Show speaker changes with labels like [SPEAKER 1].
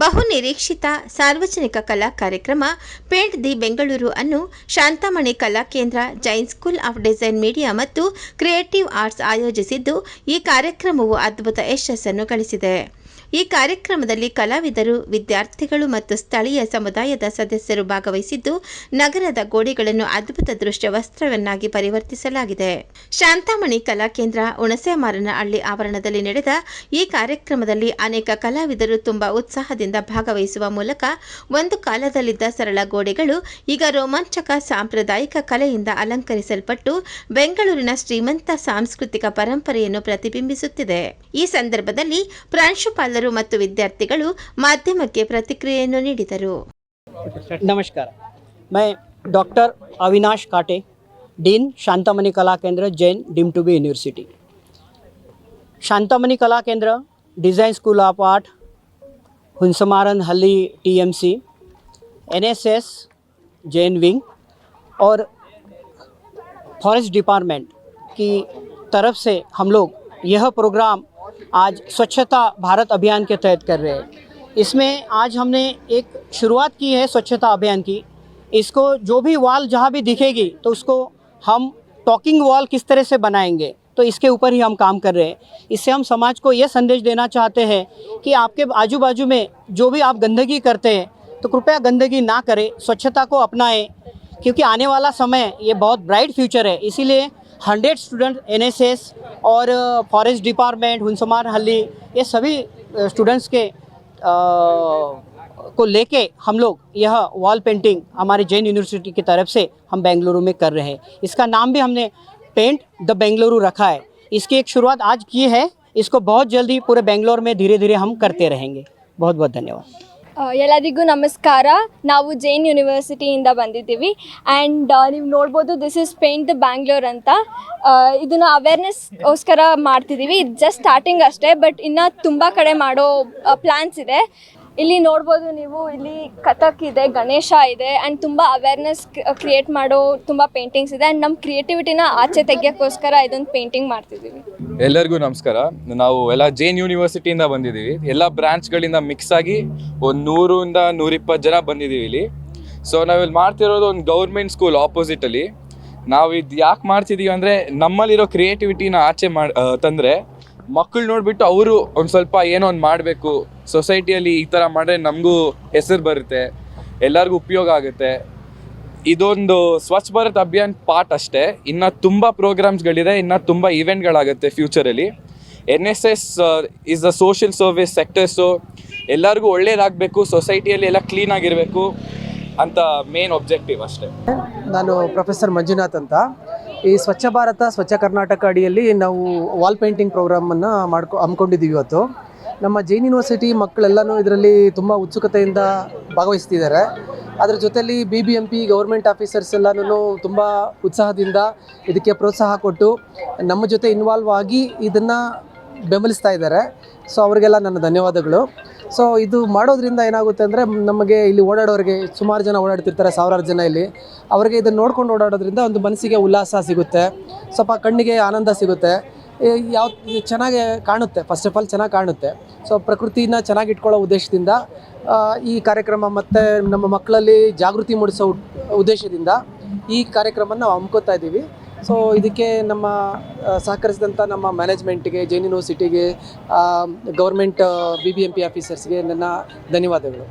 [SPEAKER 1] ಬಹು ನಿರೀಕ್ಷಿತ ಸಾರ್ವಜನಿಕ ಕಲಾ ಕಾರ್ಯಕ್ರಮ ಪೇಂಟ್ ದಿ ಬೆಂಗಳೂರು ಅನ್ನು Shanthamani Kala Kendra, Jain school of design media ಮತ್ತು ಕ್ರಿಯೇಟಿವ್ ಆರ್ಟ್ಸ್ ಆಯೋಜಿಸಿದ್ದು, ಈ ಕಾರ್ಯಕ್ರಮವು ಅದ್ಭುತ ಯಶಸ್ಸನ್ನು ಗಳಿಸಿದೆ. ಈ ಕಾರ್ಯಕ್ರಮದಲ್ಲಿ ಕಲಾವಿದರು, ವಿದ್ಯಾರ್ಥಿಗಳು ಮತ್ತು ಸ್ಥಳೀಯ ಸಮುದಾಯದ ಸದಸ್ಯರು ಭಾಗವಹಿಸಿದ್ದು, ನಗರದ ಗೋಡೆಗಳನ್ನು ಅದ್ಭುತ ದೃಶ್ಯ ವಸ್ತ್ರವನ್ನಾಗಿ ಪರಿವರ್ತಿಸಲಾಗಿದೆ. ಶಾಂತಾಮಣಿ ಕಲಾ ಕೇಂದ್ರ, ಹುಣಸೆಮಾರನಹಳ್ಳಿ ಆವರಣದಲ್ಲಿ ನಡೆದ ಈ ಕಾರ್ಯಕ್ರಮದಲ್ಲಿ ಅನೇಕ ಕಲಾವಿದರು ತುಂಬಾ ಉತ್ಸಾಹದಿಂದ ಭಾಗವಹಿಸುವ ಮೂಲಕ ಒಂದು ಕಾಲದಲ್ಲಿದ್ದ ಸರಳ ಗೋಡೆಗಳು, ಈಗ ರೋಮಾಂಚಕ ಸಾಂಪ್ರದಾಯಿಕ ಕಲೆಯಿಂದ ಅಲಂಕರಿಸಲ್ಪಟ್ಟು ಬೆಂಗಳೂರಿನ ಶ್ರೀಮಂತ ಸಾಂಸ್ಕೃತಿಕ ಪರಂಪರೆಯನ್ನು ಪ್ರತಿಬಿಂಬಿಸುತ್ತಿದೆ. ಈ ಸಂದರ್ಭದಲ್ಲಿ ಪ್ರಾಂಶುಪಾಲರು ಮತ್ತು ವಿದ್ಯಾರ್ಥಿಗಳು ಮಾಧ್ಯಮಕ್ಕೆ ಪ್ರತಿಕ್ರಿಯೆಯನ್ನು ನೀಡಿದರು
[SPEAKER 2] नमस्कार मैं डॉक्टर अविनाश काटे dean Shantamani Kala Kendra Jain deemed to be university Shantamani Kala Kendra design school of art Hunasamaranahalli TMC NSS Jain wing और फॉरेस्ट डिपार्टमेंट की तरफ से हम लोग यह प्रोग्राम आज स्वच्छता भारत अभियान के तहत कर रहे हैं। इसमें आज हमने एक शुरुआत की है स्वच्छता अभियान की। इसको जो भी वॉल जहाँ भी दिखेगी तो उसको हम टॉकिंग वॉल किस तरह से बनाएँगे तो इसके ऊपर ही हम काम कर रहे हैं। इससे हम समाज को यह संदेश देना चाहते हैं कि आपके आजू बाजू में जो भी आप गंदगी करते हैं तो कृपया गंदगी ना करें, स्वच्छता को अपनाएँ क्योंकि आने वाला समय ये बहुत ब्राइट फ्यूचर है। इसीलिए हंड्रेड स्टूडेंट एनएसएस और फॉरेस्ट डिपार्टमेंट हुनसमार हल्ली ये सभी स्टूडेंट्स के अ, को लेके हम लोग यह वॉल पेंटिंग हमारे जैन यूनिवर्सिटी की तरफ़ से हम बेंगलुरु में कर रहे हैं। इसका नाम भी हमने पेंट द बेंगलुरु रखा है। इसकी एक शुरुआत आज की है। इसको बहुत जल्दी पूरे बेंगलोर में धीरे धीरे हम करते रहेंगे। बहुत बहुत धन्यवाद।
[SPEAKER 3] ಎಲ್ಲರಿಗೂ ನಮಸ್ಕಾರ. ನಾವು ಜೈನ್ ಯೂನಿವರ್ಸಿಟಿಯಿಂದ ಬಂದಿದ್ದೀವಿ. ಆ್ಯಂಡ್ ನೀವು ನೋಡ್ಬೋದು this is paint the Bangalore ಅಂತ. ಇದನ್ನು ಅವೇರ್ನೆಸ್ಗೋಸ್ಕರ ಮಾಡ್ತಿದ್ದೀವಿ. ಇದು ಜಸ್ಟ್ ಸ್ಟಾರ್ಟಿಂಗ್ ಅಷ್ಟೇ ಬಟ್ ಇನ್ನು ತುಂಬ ಕಡೆ ಮಾಡೋ ಪ್ಲ್ಯಾನ್ಸ್ ಇದೆ. ಇಲ್ಲಿ ನೋಡ್ಬೋದು ನೀವು, ಇಲ್ಲಿ ಕಥಕ್ ಇದೆ, ಗಣೇಶ ಇದೆ ಆ್ಯಂಡ್ ತುಂಬ ಅವೇರ್ನೆಸ್ ಕ್ರಿಯೇಟ್ ಮಾಡೋ ತುಂಬ ಪೇಂಟಿಂಗ್ಸ್ ಇದೆ. ಆ್ಯಂಡ್ ನಮ್ಮ ಕ್ರಿಯೇಟಿವಿಟಿನ ಆಚೆ ತೆಗಿಯೋಕ್ಕೋಸ್ಕರ ಇದೊಂದು ಪೇಂಟಿಂಗ್ ಮಾಡ್ತಿದ್ದೀವಿ
[SPEAKER 4] ಎಲ್ಲರಿಗೂ ನಮಸ್ಕಾರ. ನಾವು ಎಲ್ಲ ಜೈನ್ ಯೂನಿವರ್ಸಿಟಿಯಿಂದ ಬಂದಿದ್ದೀವಿ. ಎಲ್ಲ ಬ್ರಾಂಚ್ಗಳಿಂದ ಮಿಕ್ಸ್ ಆಗಿ ಒಂದು ನೂರಿಂದ ನೂರಿಪ್ಪತ್ತು ಜನ ಬಂದಿದ್ದೀವಿ ಇಲ್ಲಿ. ಸೊ ನಾವಿಲ್ಲಿ ಮಾಡ್ತಿರೋದು ಒಂದು ಗೌರ್ಮೆಂಟ್ ಸ್ಕೂಲ್ ಆಪೋಸಿಟಲ್ಲಿ ನಾವು ಇದು ಯಾಕೆ ಮಾಡ್ತಿದ್ದೀವಿ ಅಂದರೆ ನಮ್ಮಲ್ಲಿರೋ ಕ್ರಿಯೇಟಿವಿಟಿನ ಆಚೆ ಮಾಡಿ ತಂದರೆ ಮಕ್ಕಳು ನೋಡಿಬಿಟ್ಟು ಅವರು ಒಂದು ಸ್ವಲ್ಪ ಏನೋ ಒಂದು ಮಾಡಬೇಕು. ಸೊಸೈಟಿಯಲ್ಲಿ ಈ ಥರ ಮಾಡಿದ್ರೆ ನಮಗೂ ಹೆಸರು ಬರುತ್ತೆ. ಎಲ್ಲರಿಗೂ ಉಪಯೋಗ ಆಗುತ್ತೆ. ಇದೊಂದು ಸ್ವಚ್ಛ ಭಾರತ್ ಅಭಿಯಾನ್ ಪಾರ್ಟ್ ಅಷ್ಟೇ. ಇನ್ನು ತುಂಬ ಪ್ರೋಗ್ರಾಮ್ಸ್ಗಳಿದೆ ಇನ್ನು ತುಂಬ ಇವೆಂಟ್ಗಳಾಗುತ್ತೆ ಫ್ಯೂಚರಲ್ಲಿ N S S is the social service sectors ಎಲ್ಲರಿಗೂ ಒಳ್ಳೇದಾಗಬೇಕು ಸೊಸೈಟಿಯಲ್ಲಿ ಎಲ್ಲ ಕ್ಲೀನ್ ಆಗಿರಬೇಕು ಅಂತ ಮೇನ್ ಒಬ್ಜೆಕ್ಟಿವ್ ಅಷ್ಟೇ.
[SPEAKER 5] ನಾನು ಪ್ರೊಫೆಸರ್ ಮಂಜುನಾಥ್ ಅಂತ. ಈ ಸ್ವಚ್ಛ ಭಾರತ, ಸ್ವಚ್ಛ ಕರ್ನಾಟಕ ಅಡಿಯಲ್ಲಿ ನಾವು ವಾಲ್ ಪೇಂಟಿಂಗ್ ಪ್ರೋಗ್ರಾಮನ್ನು ಮಾಡ್ಕೊ ಹಮ್ಮಿಕೊಂಡಿದ್ದೀವಿ ಇವತ್ತು. ನಮ್ಮ ಜೈನ್ ಯೂನಿವರ್ಸಿಟಿ ಮಕ್ಕಳೆಲ್ಲನೂ ಇದರಲ್ಲಿ ತುಂಬ ಉತ್ಸುಕತೆಯಿಂದ ಭಾಗವಹಿಸ್ತಿದ್ದಾರೆ. ಅದರ ಜೊತೆಯಲ್ಲಿ B B M P government officers ಎಲ್ಲನೂ ತುಂಬ ಉತ್ಸಾಹದಿಂದ ಇದಕ್ಕೆ ಪ್ರೋತ್ಸಾಹ ಕೊಟ್ಟು ನಮ್ಮ ಜೊತೆ ಇನ್ವಾಲ್ವ್ ಆಗಿ ಇದನ್ನು ಬೆಂಬಲಿಸ್ತಾ ಇದ್ದಾರೆ. ಸೊ ಅವರಿಗೆಲ್ಲ ನನ್ನ ಧನ್ಯವಾದಗಳು. ಸೊ ಇದು ಮಾಡೋದ್ರಿಂದ ಏನಾಗುತ್ತೆ ಅಂದರೆ ನಮಗೆ ಇಲ್ಲಿ ಓಡಾಡೋರಿಗೆ ಸುಮಾರು ಜನ ಓಡಾಡ್ತಿರ್ತಾರೆ, ಸಾವಿರಾರು ಜನ ಇಲ್ಲಿ. ಅವರಿಗೆ ಇದನ್ನು ನೋಡ್ಕೊಂಡು ಓಡಾಡೋದ್ರಿಂದ ಒಂದು ಮನಸ್ಸಿಗೆ ಉಲ್ಲಾಸ ಸಿಗುತ್ತೆ. ಸ್ವಲ್ಪ ಕಣ್ಣಿಗೆ ಆನಂದ ಸಿಗುತ್ತೆ. ಯಾವ ಚೆನ್ನಾಗಿ ಕಾಣುತ್ತೆ. ಫಸ್ಟ್ ಆಫ್ ಆಲ್ ಚೆನ್ನಾಗಿ ಕಾಣುತ್ತೆ. ಸೊ ಪ್ರಕೃತಿನ ಚೆನ್ನಾಗಿ ಇಟ್ಕೊಳ್ಳೋ ಉದ್ದೇಶದಿಂದ ಈ ಕಾರ್ಯಕ್ರಮ ಮತ್ತು ನಮ್ಮ ಮಕ್ಕಳಲ್ಲಿ ಜಾಗೃತಿ ಮೂಡಿಸೋ ಉದ್ದೇಶದಿಂದ ಈ ಕಾರ್ಯಕ್ರಮನ ನಾವು ಹಮ್ಕೋತಾ ಇದ್ದೀವಿ. ಸೊ ಇದಕ್ಕೆ ನಮ್ಮ ಸಹಕರಿಸಿದಂಥ ನಮ್ಮ ಮ್ಯಾನೇಜ್ಮೆಂಟ್ಗೆ Jain ಯೂನಿವರ್ಸಿಟಿಗೆ government B B M P ಆಫೀಸರ್ಸ್ಗೆ ನನ್ನ ಧನ್ಯವಾದಗಳು.